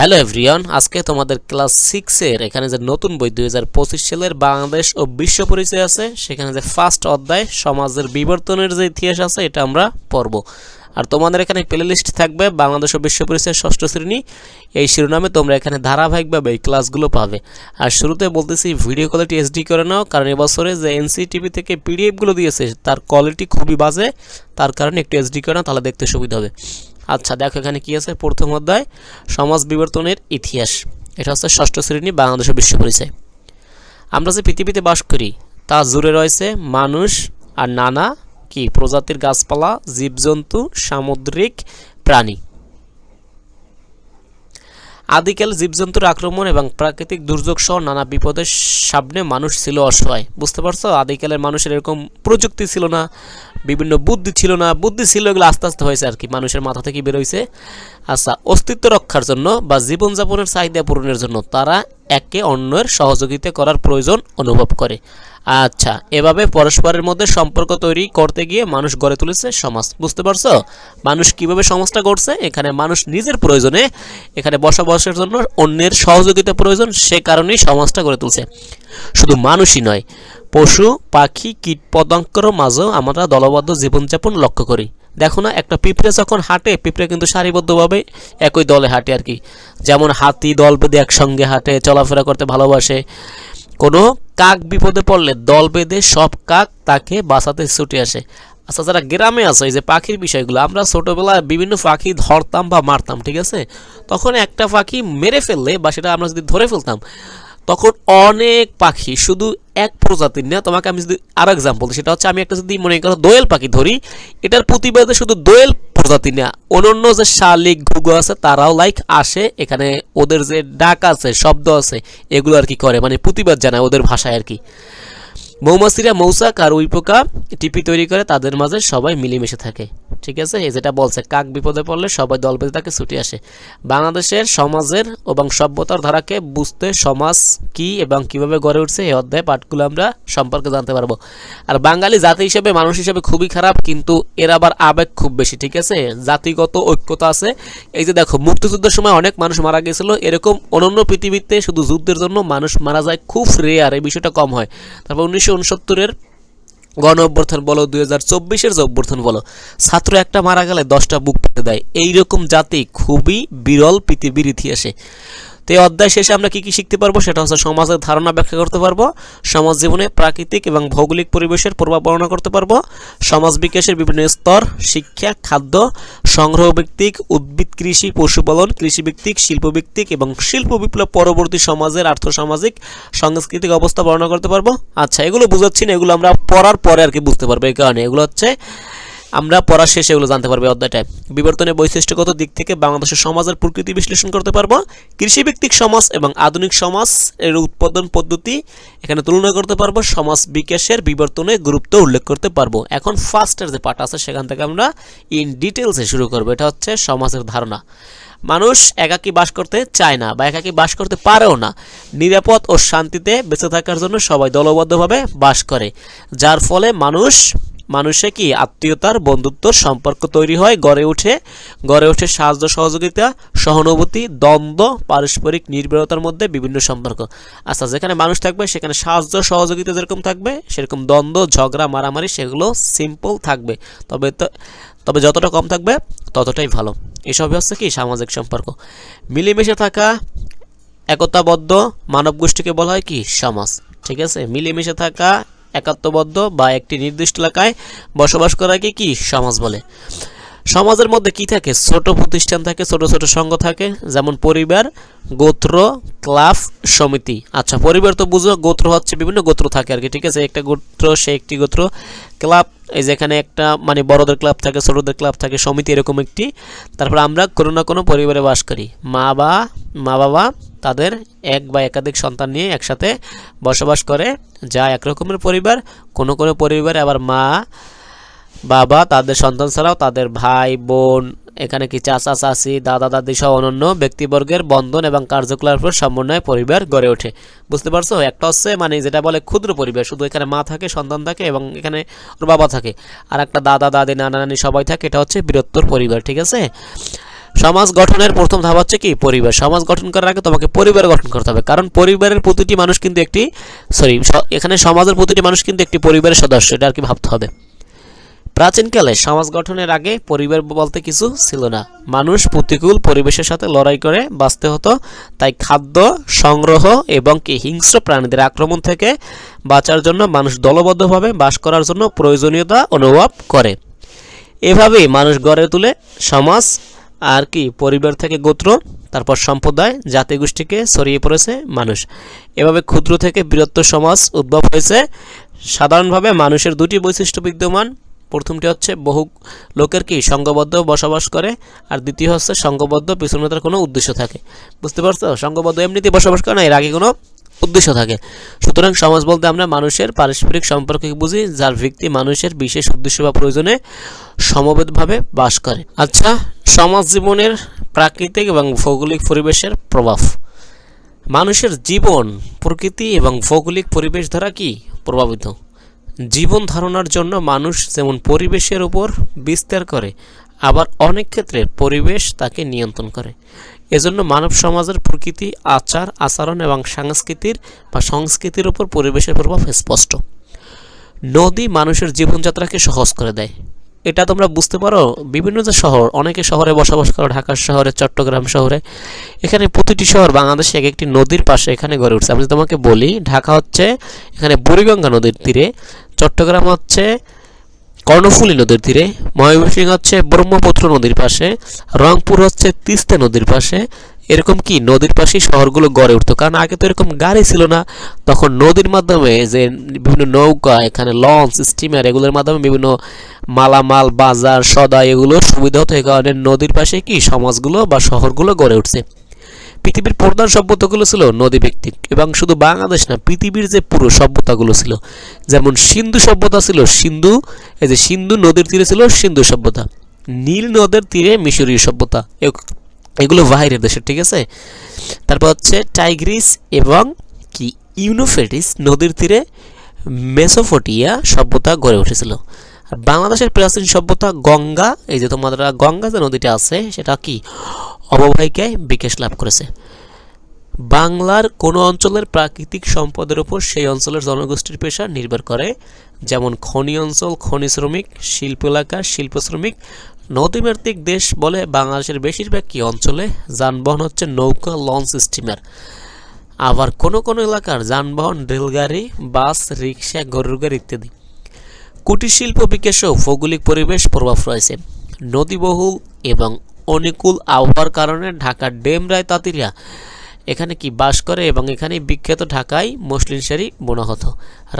Hello everyone, আজকে তোমাদের class সিক্সের এখানে যে নতুন বই দুই হাজার পঁচিশ সালের বাংলাদেশ ও বিশ্ব পরিচয় আছে, সেখানে যে ফার্স্ট অধ্যায়, সমাজের বিবর্তনের যে ইতিহাস আছে, এটা আমরা পড়ব। আর তোমাদের এখানে প্লে লিস্ট থাকবে বাংলাদেশ ও বিশ্ব পরিচয়ের ষষ্ঠ শ্রেণি। এই শিরোনামে তোমরা এখানে ধারাবাহিকভাবে এই ক্লাসগুলো পাবে। আর শুরুতে বলতেছি ভিডিও কোয়ালিটি এসডি করে নাও, কারণ এবছরে যে এনসিটিভি থেকে পিডিএফগুলো দিয়েছে, তার কোয়ালিটি খুবই বাজে, তার কারণে একটু এসডি করে নাও, তাহলে দেখতে সুবিধা হবে। আচ্ছা দেখো এখানে কি আছে? প্রথম অধ্যায়, সমাজ বিবর্তনের ইতিহাস। এটা হচ্ছে ষষ্ঠ শ্রেণি বাংলাদেশের বিশ্ব পরিচয়। আমরা যে পৃথিবীতে বাস করি, তা জুড়ে রয়েছে মানুষ আর নানা কি? প্রজাতির গাছপালা, জীবজন্তু, সামুদ্রিক প্রাণী। আদিকাল জীবজন্তুর আক্রমণ এবং প্রাকৃতিক দুর্যোগ সহ নানা বিপদের সামনে মানুষ ছিল অসহায়। বুঝতে পারছ? আদিকালের মানুষের এরকম প্রযুক্তি ছিল না, বিভিন্ন বুদ্ধি ছিল না। বুদ্ধি ছিল এগুলো আস্তে আস্তে হয়েছে আর কি। মানুষের মাথা থেকে বেরোইছে আচ্ছা অস্তিত্ব রক্ষার জন্য বা জীবনযাপনের চাহিদা পূরণের জন্য তারা একে অন্যের সহযোগিতা করার প্রয়োজন অনুভব করে। আচ্ছা এভাবে পরস্পরের মধ্যে সম্পর্ক তৈরি করতে গিয়ে মানুষ গড়ে তুলেছে সমাজ। বুঝতে পারছ? মানুষ কীভাবে সমাজটা গড়ছে? এখানে মানুষ নিজের প্রয়োজনে এখানে বসবাসের জন্য অন্যের সহযোগিতা প্রয়োজন, সে কারণেই সমাজটা গড়ে তুলছে। শুধু মানুষই নয়, পশু, পাখি কীট পতঙ্গের মাঝেও আমরা দলবদ্ধ জীবনযাপন লক্ষ্য করি। দেখো না, একটা পিঁপড়ে যখন হাঁটে, পিঁপড়ে কিন্তু সারিবদ্ধভাবে একই দলে হাঁটে আর কি। যেমন হাতি, দল বেঁধে একসঙ্গে হাঁটে, চলাফেরা করতে ভালোবাসে। কোনো কাক বিপদে পড়লে দল বেঁধে সব কাক তাকে বাঁচাতে ছুটে আসে। আচ্ছা যারা গ্রামে আছে, এই যে পাখির বিষয়গুলো, আমরা ছোটোবেলায় বিভিন্ন পাখি ধরতাম বা মারতাম, ঠিক আছে? তখন একটা পাখি মেরে ফেললে বা সেটা আমরা যদি ধরে ফেলতাম তখন অনেক পাখি, শুধু এক প্রজাতির না, তোমাকে আমি যদি আরও এক্সাম্পল সেটা হচ্ছে আমি একটা যদি মনে করো দোয়েল পাখি ধরি, এটার প্রতিবাদে শুধু দোয়েল প্রজাতি না অন্যান্য যে শালিক ঘুঘু আছে, তারাও লাইক আসে, এখানে ওদের যে ডাক আছে, শব্দ আছে, এগুলো আর কি করে মানে প্রতিবাদ জানায় ওদের ভাষায় আর কি। মৌমাছিরা মৌসাক আর উই পোকা টিপি তৈরি করে, তাদের মাঝে সবাই মিলেমিশে থাকে। ঠিক আছে? এই যেটা বলছে, কাক বিপদে পড়লে সবাই দল বেঁধে তাকে ছুটে আসে। বাংলাদেশের সমাজের এবং সভ্যতার ধারাকে বুঝতে সমাজ কি এবং কীভাবে গড়ে উঠছে, এই অধ্যায় পাঠগুলো আমরা সম্পর্কে জানতে পারব। আর বাঙালি জাতি হিসেবে, মানুষ হিসেবে খুবই খারাপ, কিন্তু এর আবার আবেগ খুব বেশি, ঠিক আছে? জাতিগত ঐক্যতা আছে। এই যে দেখো, মুক্তিযুদ্ধের সময় অনেক মানুষ মারা গেছিল। এরকম অনন্য পৃথিবীতে শুধু যুদ্ধের জন্য মানুষ মারা যায়, খুব রেয়ার এই বিষয়টা কম হয়। তারপর উনিশশো উনসত্তরের গণ অভ্যর্থন বলো দুই হাজার চব্বিশের যে অভ্যর্থন বলো, ছাত্র একটা মারা গেলে দশটা বুক পেতে দেয়। এইরকম জাতি খুবই বিরল পৃথিবীর ইতিহাসে। তো এই অধ্যায় শেষে আমরা কি কি শিখতে পারব? সেটা হচ্ছে সমাজের ধারণা ব্যাখ্যা করতে পারব সমাজ জীবনে প্রাকৃতিক এবং ভৌগোলিক পরিবেশের প্রভাব বর্ণনা করতে পারব, সমাজ বিকাশের বিভিন্ন স্তর, শিক্ষা, খাদ্য, সংগ্রহ ভিত্তিক, উদ্ভিদ, কৃষি, পশুপালন, কৃষি ভিত্তিক, শিল্প ভিত্তিক এবং শিল্প বিপ্লব পরবর্তী সমাজের আর্থসামাজিক, সাংস্কৃতিক অবস্থা বর্ণনা করতে পারব। আচ্ছা এগুলো বুঝাচ্ছি না, এগুলো আমরা পড়ার পরে আর কি বুঝতে পারব এই কারণে। এগুলো হচ্ছে আমরা পড়ার শেষে, এগুলো জানতে পারব অধ্যায়টায়। বিবর্তনের বৈশিষ্ট্যগত দিক থেকে বাংলাদেশের সমাজের প্রকৃতি বিশ্লেষণ করতে পারব। কৃষিভিত্তিক সমাজ এবং আধুনিক সমাজ এর উৎপাদন পদ্ধতি এখানে তুলনা করতে পারব। সমাজ বিকাশের বিবর্তনে গুরুত্ব উল্লেখ করতে পারব। এখন ফার্স্টের যে পার্ট আছে, সেখান থেকে আমরা ইন ডিটেলসে শুরু করব। এটা হচ্ছে সমাজের ধারণা। মানুষ একাকী বাস করতে চায় না বা একাকী বাস করতে পারেও না। নিরাপদ ও শান্তিতে বেঁচে থাকার জন্য সবাই দলবদ্ধভাবে বাস করে। যার ফলে মানুষ মানুষে কি আত্মীয়তার বন্ধুত্বর সম্পর্ক তৈরি হয়? গড়ে ওঠে গড়ে ওঠে সাহায্য সহযোগিতা, সহানুভূতি, দ্বন্দ্ব, পারস্পরিক নির্ভরতার মধ্যে বিভিন্ন সম্পর্ক। আচ্ছা যেখানে মানুষ থাকবে, সেখানে সাহায্য সহযোগিতা যেরকম থাকবে, সেরকম দ্বন্দ্ব, ঝগড়া, মারামারি সেগুলো সিম্পল থাকবে। তবে তো, তবে যতটা কম থাকবে, ততটাই ভালো। এসবই হচ্ছে কি সামাজিক সম্পর্ক। মিলেমিশে থাকা, একতাবদ্ধ মানব গোষ্ঠীকে বলা হয় কি? সমাজ। ঠিক আছে? মিলেমিশে থাকা একাত্মবদ্ধ বা একটি নির্দিষ্ট এলাকায় বসবাস করাকে কি সমাজ বলে? সমাজের মধ্যে কি থাকে? ছোট প্রতিষ্ঠান থাকে, ছোট ছোট সংঘ থাকে, যেমন পরিবার, গোত্র, ক্লাব, সমিতি। আচ্ছা পরিবার তো বুঝো, গোত্র হচ্ছে বিভিন্ন গোত্র থাকে আর কি, ঠিক আছে? একটা গোত্র, সে একটি গোত্র। ক্লাব, এই যেখানে একটা মানে বড়দের ক্লাব থাকে, ছোটদের ক্লাব থাকে, সমিতি এরকম একটি। তারপর আমরা কোনো না কোনো পরিবারে বাস করি। মা বা, মা বাবা তাদের এক বা একাধিক সন্তান নিয়ে একসাথে বসবাস করে। যা একরকমের পরিবার, কোনো কোনো পরিবারে আবার মা বাবা, তাদের সন্তান ছাড়াও তাদের ভাই, বোন, এখানে কি চাচা, চাচি, দাদা, দাদি সহ অন্যান্য ব্যক্তিবর্গের বন্ধন এবং কার্যকলাপের সমন্বয়ে পরিবার গড়ে ওঠে। বুঝতে পারছ? একটা হচ্ছে মানে যেটা বলে ক্ষুদ্র পরিবার, শুধু এখানে মা থাকে, সন্তান থাকে এবং এখানে ওর বাবা থাকে। আর একটা দাদা, দাদি, নানা, নানি সবাই থাকে, এটা হচ্ছে বৃহত্তর পরিবার, ঠিক আছে? সমাজ গঠনের প্রথম ধাপ হচ্ছে কি? পরিবার। সমাজ গঠন করার আগে তোমাকে পরিবার গঠন করতে হবে। কারণ পরিবারের প্রতিটি মানুষ কিন্তু একটি সরি এখানে সমাজের প্রতিটি মানুষ কিন্তু একটি পরিবারের সদস্য, এটা আর কি ভাবতে হবে। প্রাচীনকালে সমাজ গঠনের আগে পরিবার বলতে কিছু ছিল না। মানুষ প্রতিকূল পরিবেশের সাথে লড়াই করে, বাঁচতে হতো। তাই খাদ্য, সংগ্রহ এবং কি হিংস্র প্রাণীদের আক্রমণ থেকে বাঁচার জন্য মানুষ দলবদ্ধভাবে বাস করার জন্য প্রয়োজনীয়তা অনুভব করে। এভাবেই মানুষ গড়ে তুলে সমাজ আর কি পরিবার থেকে গোত্র, তারপর সম্প্রদায়, জাতিগোষ্ঠীকে ছড়িয়ে পড়েছে মানুষ। এভাবে ক্ষুদ্র থেকে বৃহত্তর সমাজ উদ্ভব হয়েছে। সাধারণভাবে মানুষের দুটি বৈশিষ্ট্য বিদ্যমান। প্রথমটি হচ্ছে বহু লোকের কি সংঘবদ্ধ বসবাস করে, আর দ্বিতীয় হচ্ছে সংঘবদ্ধ পিছনে তার কোনো উদ্দেশ্য থাকে। বুঝতে পারছ? সংঘবদ্ধ এমনিতেই বসবাস করে না, এর আগে কোনো উদ্দেশ্য থাকে। সুতরাং সমাজ বলতে আমরা মানুষের পারস্পরিক সম্পর্ককে বুঝি, যার ভিত্তি মানুষের বিশেষ উদ্দেশ্য বা প্রয়োজনে সমবেতভাবে বাস করে। আচ্ছা সমাজ জীবনের প্রাকৃতিক এবং ভৌগোলিক পরিবেশের প্রভাব। মানুষের জীবন, প্রকৃতি এবং ভৌগোলিক পরিবেশ দ্বারা কি প্রভাবিত? জীবন ধারণার জন্য মানুষ যেমন পরিবেশের উপর বিস্তার করে, আবার অনেক ক্ষেত্রে পরিবেশ তাকে নিয়ন্ত্রণ করে। এজন্য মানব সমাজের প্রকৃতি, আচার, আচরণ এবং সংস্কৃতির বা সংস্কৃতির উপর পরিবেশের প্রভাব স্পষ্ট। নদী মানুষের জীবনযাত্রাকে সহজ করে দেয়। এটা তোমরা বুঝতে পারো, বিভিন্ন যে শহর, অনেকে শহরে বসবাস করো, ঢাকা শহরে, চট্টগ্রাম শহরে, এখানে প্রতিটি শহর বাংলাদেশে এক একটি নদীর পাশে এখানে গড়ে উঠছে। আমি তোমাকে বলি, ঢাকা হচ্ছে এখানে বুড়িগঙ্গা নদীর তীরে, চট্টগ্রাম হচ্ছে কর্ণফুলী নদীর তীরে, ময়মনসিংহ হচ্ছে ব্রহ্মপুত্র নদীর পাশে, রংপুর হচ্ছে তিস্তা নদীর পাশে এরকম কি নদীর পাশেই শহরগুলো গড়ে উঠতো? কারণ আগে তো এরকম গাড়ি ছিল না। তখন নদীর মাধ্যমে যে বিভিন্ন নৌকা, এখানে লঞ্চ স্টিমার এগুলোর মাধ্যমে বিভিন্ন মালামাল, বাজার সদা এগুলোর সুবিধা হতো। এই কারণে নদীর পাশে কি সমাজগুলো বা শহরগুলো গড়ে উঠছে? পৃথিবীর প্রধান সভ্যতাগুলো ছিল নদী ভিত্তিক এবং শুধু বাংলাদেশ না, পৃথিবীর যে পুরো সভ্যতাগুলো ছিল। যেমন সিন্ধু সভ্যতা ছিল সিন্ধু, এই যে সিন্ধু নদীর তীরে ছিল সিন্ধু সভ্যতা। নীল নদের তীরে মিশরীয় সভ্যতা। এ- এগুলো বাইরের দেশের ঠিক আছে? তারপর হচ্ছে টাইগ্রিস এবং কি? ইউনোফেটিস নদীর তীরে মেসোফোটিয়া সভ্যতা গড়ে উঠেছিল। আর বাংলাদেশের প্রাচীন সভ্যতা গঙ্গা, এই যে তোমাদের গঙ্গা যে নদীটা আছে, সেটা কি? অববাহিকায় বিকাশ লাভ করেছে। বাংলার কোনো অঞ্চলের প্রাকৃতিক সম্পদের উপর সেই অঞ্চলের জনগোষ্ঠীর পেশা নির্ভর করে। যেমন খনি অঞ্চল, খনি শ্রমিক, শিল্প এলাকা, শিল্প শ্রমিক নদীমাতৃক দেশ বলে বাংলাদেশের বেশিরভাগ কি অঞ্চলে যানবাহন হচ্ছে নৌকা, লঞ্চ, স্টিমার। আবার কোনো কোনো এলাকার যানবাহন, রেলগাড়ি, বাস রিক্সা গরুর গাড়ি ইত্যাদি। কুটির শিল্প বিকাশেও ভৌগোলিক পরিবেশ প্রভাব রয়েছে। নদীবহুল এবং অনুকূল আবহাওয়ার কারণে ঢাকার ডেমরায় তাঁতিরা এখানে কি বাস করে এবং এখানে বিখ্যাত ঢাকায় মসলিন শাড়ি বোনা হতো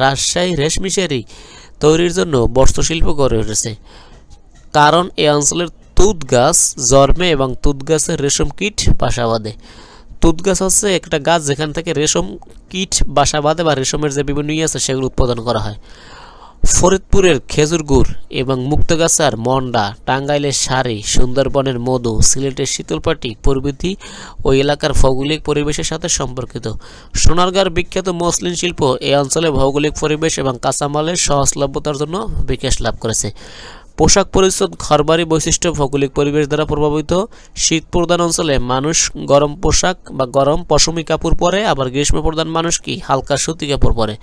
রাজশাহী রেশমি শাড়ি তৈরির জন্য বস্ত্রশিল্প গড়ে উঠেছে। কারণ এই অঞ্চলের তুঁত গাছ জন্মে এবং তুঁত গাছের রেশম কীট বাসা বাঁধে। তুঁত গাছ হচ্ছে একটা গাছ যেখান থেকে রেশম কীট বাসা বাঁধে বা রেশমের যে বিভিন্ন ইয়ে আছে সেগুলো উৎপাদন করা হয়। ফরিদপুরের খেজুর গুড় এবং মুক্তগাছার মন্ডা, টাঙ্গাইলের শাড়ি সুন্দরবনের মধু, সিলেটের শীতলপাটি প্রভৃতি ওই এলাকার ভৌগোলিক পরিবেশের সাথে সম্পর্কিত। সোনারগাঁর বিখ্যাত মসলিন শিল্প এই অঞ্চলে ভৌগোলিক পরিবেশ এবং কাঁচামালের সহজলভ্যতার জন্য বিকাশ লাভ করেছে। পোশাক পরিচ্ছদ, ঘরবাড়ি বৈশিষ্ট্য, ভৌগোলিক পরিবেশ দ্বারা প্রভাবিত। শীত প্রধান অঞ্চলে মানুষ গরম পোশাক বা গরম পশমি কাপড় পরে, আবার গ্রীষ্ম প্রধান মানুষ কি? হালকা সুতি কাপড় পরে।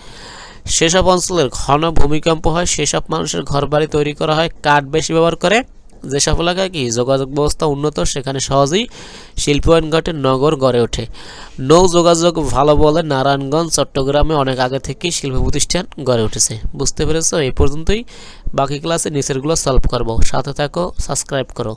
সেসব অঞ্চলের ঘন ভূমিকম্প হয়, সেসব মানুষের ঘরবাড়ি তৈরি করা হয়, কাঠ বেশি ব্যবহার করে। যেসব এলাকায় কি? যোগাযোগ ব্যবস্থা উন্নত, সেখানে সহজেই শিল্পায়ন ঘটে, নগর গড়ে ওঠে। নৌ যোগাযোগ ভালো বলে নারায়ণগঞ্জ, চট্টগ্রামে অনেক আগে থেকেই শিল্প প্রতিষ্ঠান গড়ে উঠেছে। বুঝতে পেরেছ? এই পর্যন্তই। বাকি ক্লাসে নিচেরগুলো সলভ করব। সাথে থাকো সাবস্ক্রাইব করো।